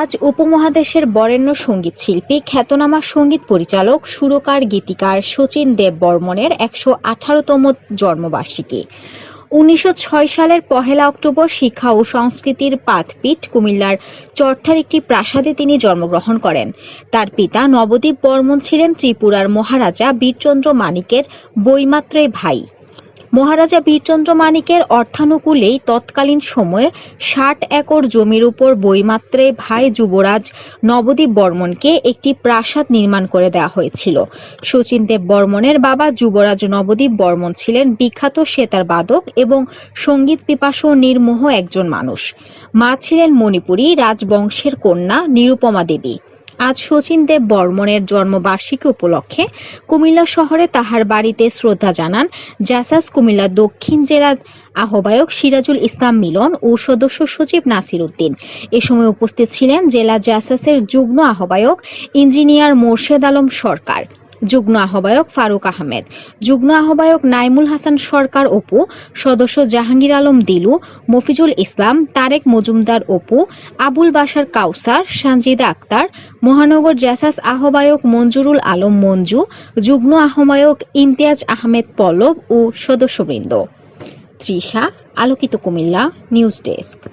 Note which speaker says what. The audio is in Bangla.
Speaker 1: আজ উপমহাদেশের বরেণ্য সংগীত শিল্পী, খ্যাতনামা সংগীত পরিচালক, সুরকার, গীতিকার শচীন দেব বর্মনের একশো আঠারোতম জন্মবার্ষিকী। উনিশশো ছয় সালের পহেলা অক্টোবর শিক্ষা ও সংস্কৃতির পাথপীঠ কুমিল্লার চরথার একটি প্রাসাদে তিনি জন্মগ্রহণ করেন। তার পিতা নবদ্বীপ বর্মন ছিলেন ত্রিপুরার মহারাজা বীরচন্দ্র মানিকের বৈমাত্রেয় ভাই। মহারাজা বীরচন্দ্র মানিকের অর্থানুকূলেই তৎকালীন সময়ে ষাট একর জমির উপর বইমাত্রে ভাই যুবরাজ নবদ্বীপ বর্মনকে একটি প্রাসাদ নির্মাণ করে দেওয়া হয়েছিল। শচীন দেব বর্মনের বাবা যুবরাজ নবদ্বীপ বর্মন ছিলেন বিখ্যাত সেতার বাদক এবং সংগীত পিপাসু নির্মোহ একজন মানুষ। মা ছিলেন মণিপুরী রাজবংশের কন্যা নিরুপমা দেবী। আজ শচীন দেব বর্মনের জন্মবার্ষিকী উপলক্ষে কুমিল্লা শহরে তাহার বাড়িতে শ্রদ্ধা জানান জাসাস কুমিল্লা দক্ষিণ জেলার আহ্বায়ক সিরাজুল ইসলাম মিলন ও সদস্য সচিব নাসির উদ্দিন। এ সময় উপস্থিত ছিলেন জেলা জাসাসের যুগ্ম আহ্বায়ক ইঞ্জিনিয়ার মোর্শেদ আলম সরকার। যুগ্ম আহ্বায়ক ফারুক আহমেদ। যুগ্ম আহ্বায়ক নাইমুল হাসান সরকার অপু, সদস্য জাহাঙ্গীর আলম দিলু, মফিজুল ইসলাম, তারেক মজুমদার অপু, আবুল বাশার কাউসার, সানজিদা আক্তার, মহানগর জাসাস আহ্বায়ক মঞ্জুরুল আলম মঞ্জু, যুগ্ম আহ্বায়ক ইমতিয়াজ আহমেদ পল্লব ও সদস্যবৃন্দ। তৃষা, আলোকিত কুমিল্লা, নিউজ ডেস্ক।